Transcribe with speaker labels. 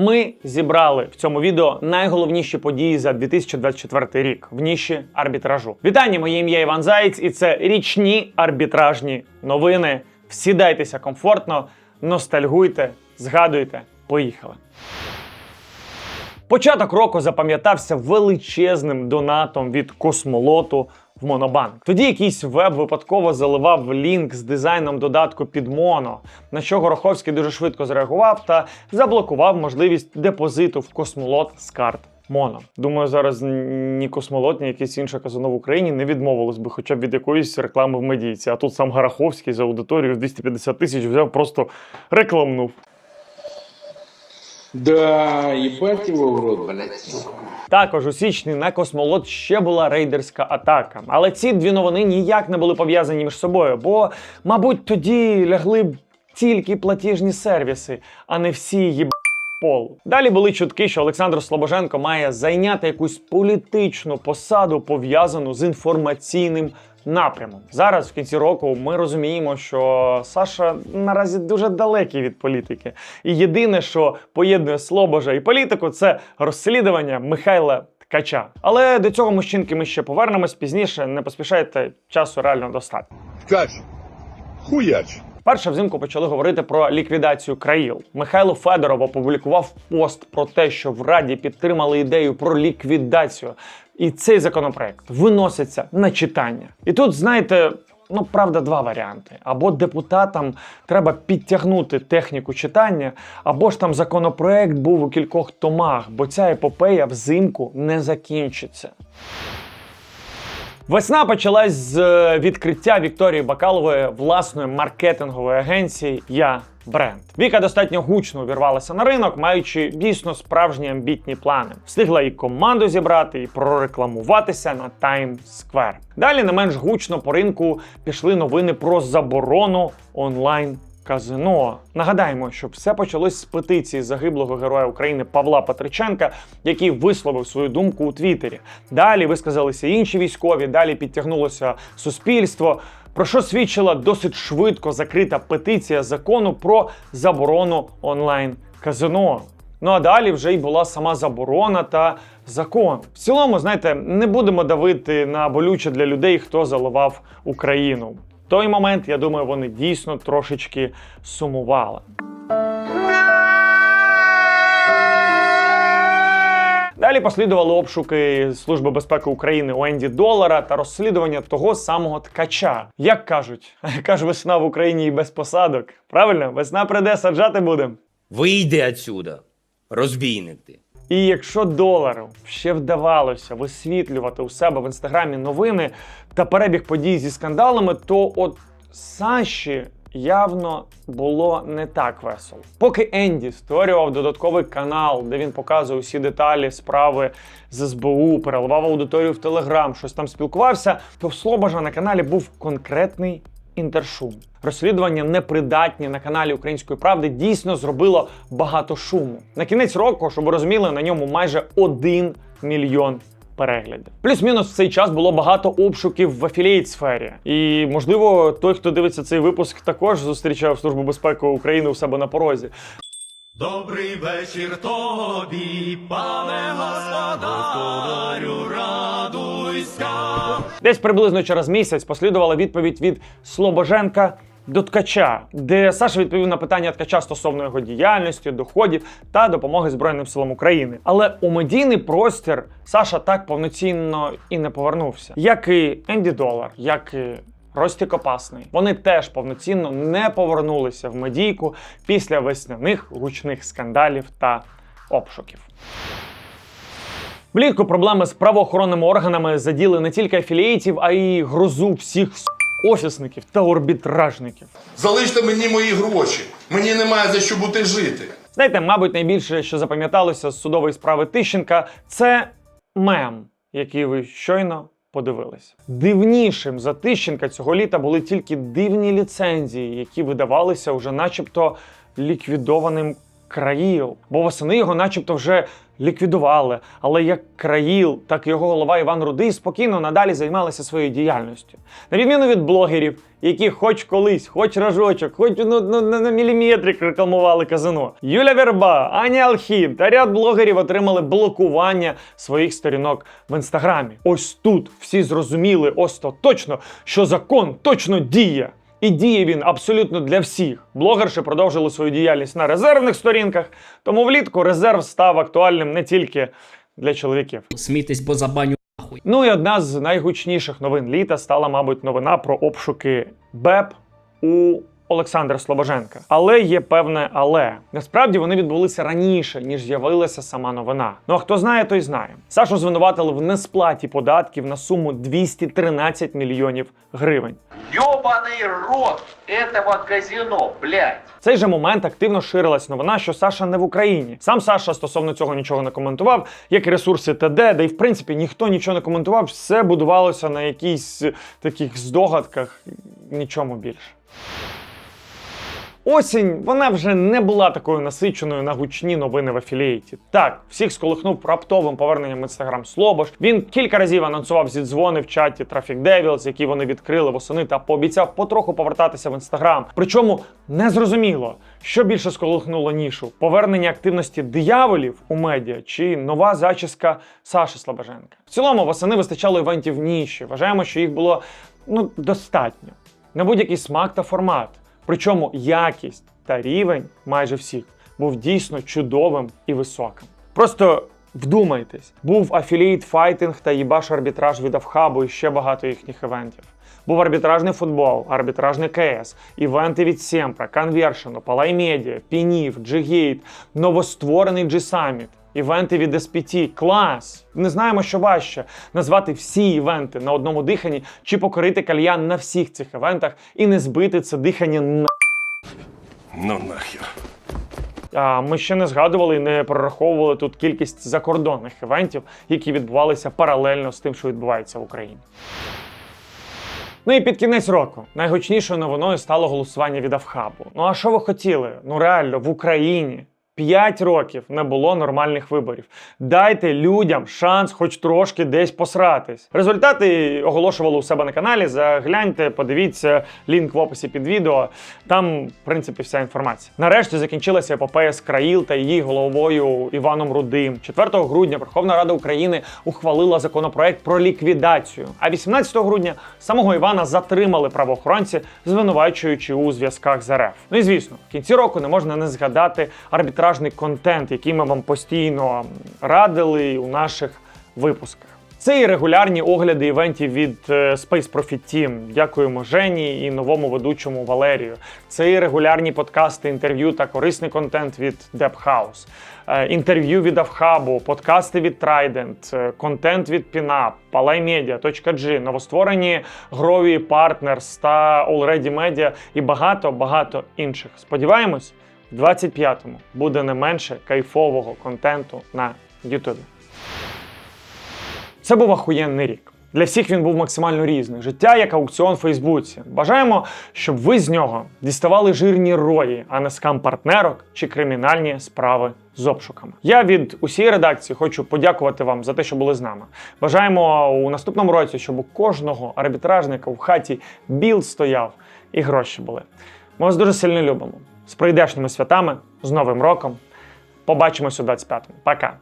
Speaker 1: Ми зібрали в цьому відео найголовніші події за 2024 рік в ніші арбітражу. Вітання, моє ім'я Іван Заєць, і це річні арбітражні новини. Всідайтеся комфортно, ностальгуйте, згадуйте. Поїхали. Початок року запам'ятався величезним донатом від космолоту в Монобанк. Тоді якийсь веб випадково заливав лінк з дизайном додатку під моно, на що Гороховський дуже швидко зреагував та заблокував можливість депозиту в космолот з карт. Моно. Думаю, зараз ні космолот, ні якесь інше казино в Україні не відмовилось би хоча б від якоїсь реклами в медійці. А тут сам Гараховський за аудиторію в 250 тисяч взяв, просто рекламнув.
Speaker 2: Да, їбать його в рот, блядь.
Speaker 1: Також у січні на космолот ще була рейдерська атака. Але ці дві новини ніяк не були пов'язані між собою, бо, мабуть, тоді лягли б тільки платіжні сервіси, а не всі їб... пол. Далі були чутки, що Олександр Слобоженко має зайняти якусь політичну посаду, пов'язану з інформаційним напрямом. Зараз, в кінці року, ми розуміємо, що Саша наразі дуже далекий від політики. І єдине, що поєднує Слобожа і політику, це розслідування Михайла Ткача. Але до цього мужчинки ми ще повернемось пізніше. Не поспішайте, часу реально достатньо.
Speaker 3: Ткач, хуяч.
Speaker 1: Перше взимку почали говорити про ліквідацію країл. Михайло Федоров опублікував пост про те, що в Раді підтримали ідею про ліквідацію. І цей законопроект виноситься на читання. І тут, знаєте. Ну, правда, два варіанти. Або депутатам треба підтягнути техніку читання, або ж там законопроект був у кількох томах, бо ця епопея взимку не закінчиться. Весна почалась з е, відкриття Вікторії Бакалової власної маркетингової агенції Я Бренд. Віка достатньо гучно увірвалася на ринок, маючи дійсно справжні амбітні плани. Встигла і команду зібрати, і прорекламуватися на Times Square. Далі не менш гучно по ринку пішли новини про заборону онлайн. Казино. Нагадаємо, що все почалось з петиції загиблого героя України Павла Патриченка, який висловив свою думку у Твіттері. Далі висказалися інші військові, далі підтягнулося суспільство. Про що свідчила досить швидко закрита петиція закону про заборону онлайн казино. Ну а далі вже й була сама заборона та закон. В цілому, знаєте, не будемо давити на болюче для людей, хто заливав Україну. Той момент, я думаю, вони дійсно трошечки сумували. Далі послідували обшуки Служби безпеки України у Енді Долара та розслідування того самого ткача. Як кажуть, яка ж весна в Україні і без посадок. Правильно, весна прийде, саджати будемо.
Speaker 4: Вийди отсюда, розбійник ти.
Speaker 1: І якщо долару ще вдавалося висвітлювати у себе в інстаграмі новини та перебіг подій зі скандалами, то от Саші явно було не так весело. Поки Енді створював додатковий канал, де він показує усі деталі справи з СБУ, переливав аудиторію в Телеграм, щось там спілкувався, то в Слобожа на каналі був конкретний інтершум. Розслідування непридатні на каналі Української правди дійсно зробило багато шуму. На кінець року, щоб ви розуміли, на ньому майже 1 мільйон переглядів. Плюс-мінус в цей час було багато обшуків в афілієт сфері. І можливо, той, хто дивиться цей випуск, також зустрічав Службу безпеки України у себе на порозі.
Speaker 5: Добрий вечір тобі, пане господарю, радуйся.
Speaker 1: Десь приблизно через місяць послідувала відповідь від Слобоженка до ткача, де Саша відповів на питання ткача стосовно його діяльності, доходів та допомоги Збройним силам України. Але у медійний простір Саша так повноцінно і не повернувся, як і Енді Долар, як і Рості Копасний. Вони теж повноцінно не повернулися в медійку після весняних гучних скандалів та обшуків. Влітку проблеми з правоохоронними органами заділи не тільки афілієтів, а й грозу всіх офісників та арбітражників.
Speaker 3: Залиште мені мої гроші. Мені немає за що бути жити.
Speaker 1: Знаєте, мабуть, найбільше, що запам'яталося з судової справи Тищенка, це мем, який ви щойно подивились. Дивнішим за Тищенка цього літа були тільки дивні ліцензії, які видавалися уже начебто ліквідованим країл, бо восени його, начебто, вже ліквідували. Але як країл, так і його голова Іван Рудий спокійно надалі займалися своєю діяльністю. На відміну від блогерів, які хоч колись, хоч рожочок, хоч ну, ну, на, на міліметрик рекламували казино. Юля Верба, Аня Алхін та ряд блогерів отримали блокування своїх сторінок в інстаграмі. Ось тут всі зрозуміли остаточно, що закон точно діє. І діє він абсолютно для всіх. Блогерші продовжили свою діяльність на резервних сторінках, тому влітку резерв став актуальним не тільки для чоловіків.
Speaker 6: Смійтесь, бо забаню нахуй.
Speaker 1: Ну і одна з найгучніших новин літа стала, мабуть, новина про обшуки БЕП у Олександра Слобоженка. Але є певне але. Насправді вони відбулися раніше, ніж з'явилася сама новина. Ну а хто знає, той знає. Сашу звинуватили в несплаті податків на суму 213 мільйонів гривень.
Speaker 7: Ёбаный рот этого казино, блядь.
Speaker 1: В цей же момент активно ширилась новина, що Саша не в Україні. Сам Саша стосовно цього нічого не коментував, як і ресурси ТД, де й в принципі ніхто нічого не коментував, все будувалося на якійсь е, таких здогадках, нічому більше. Осінь вона вже не була такою насиченою на гучні новини в афілієті. Так, всіх сколихнув раптовим поверненням інстаграм Слобош. Він кілька разів анонсував зідзвони в чаті Traffic Devils, які вони відкрили восени, та пообіцяв потроху повертатися в інстаграм. Причому незрозуміло, що більше сколихнуло нішу: повернення активності дияволів у медіа чи нова зачіска Саші Слабоженка. В цілому восени вистачало івентів ніші. Вважаємо, що їх було ну достатньо на будь-який смак та формат. Причому якість та рівень майже всіх був дійсно чудовим і високим. Просто вдумайтесь, був афілієт файтинг та їбаш арбітраж від Авхабу і ще багато їхніх івентів. Був арбітражний футбол, арбітражний КС, івенти від Сємпра, Конвершену, Палай Медіа, Пінів, Джигейт, новостворений G-Summit, івенти від SPT. Клас! Не знаємо, що важче назвати всі івенти на одному диханні чи покорити кальян на всіх цих івентах і не збити це дихання на.
Speaker 3: Ну нахер.
Speaker 1: А ми ще не згадували і не прораховували тут кількість закордонних івентів, які відбувалися паралельно з тим, що відбувається в Україні. Ну і під кінець року найгучнішою новиною стало голосування від Авхабу. Ну а що ви хотіли? Ну реально в Україні. 5 років не було нормальних виборів. Дайте людям шанс, хоч трошки десь посратись. Результати оголошували у себе на каналі. Загляньте, подивіться лінк в описі під відео. Там, в принципі, вся інформація. Нарешті закінчилася епопея з Країл та її головою Іваном Рудим. 4 грудня Верховна Рада України ухвалила законопроект про ліквідацію. А 18 грудня самого Івана затримали правоохоронці, звинувачуючи у зв'язках з РФ. Ну і звісно, в кінці року не можна не згадати арбітражний контент, який ми вам постійно радили у наших випусках. Це і регулярні огляди івентів від е, Space Profit Team. Дякуємо Жені і новому ведучому Валерію. Це і регулярні подкасти, інтерв'ю та корисний контент від House. Е, інтерв'ю від Авхабу, подкасти від Trident, е, контент від Pinup, PalayMedia.g, новостворені Grovy Partners та Already Media і багато-багато інших. Сподіваємось, в 25-му буде не менше кайфового контенту на Ютубі. Це був ахуєнний рік. Для всіх він був максимально різний. Життя як аукціон в Фейсбуці. Бажаємо, щоб ви з нього діставали жирні рої, а не скам партнерок чи кримінальні справи з обшуками. Я від усієї редакції хочу подякувати вам за те, що були з нами. Бажаємо у наступному році, щоб у кожного арбітражника в хаті біл стояв і гроші були. Ми вас дуже сильно любимо. З прийдешніми святами, з Новим роком. Побачимось у 25-му. Пока!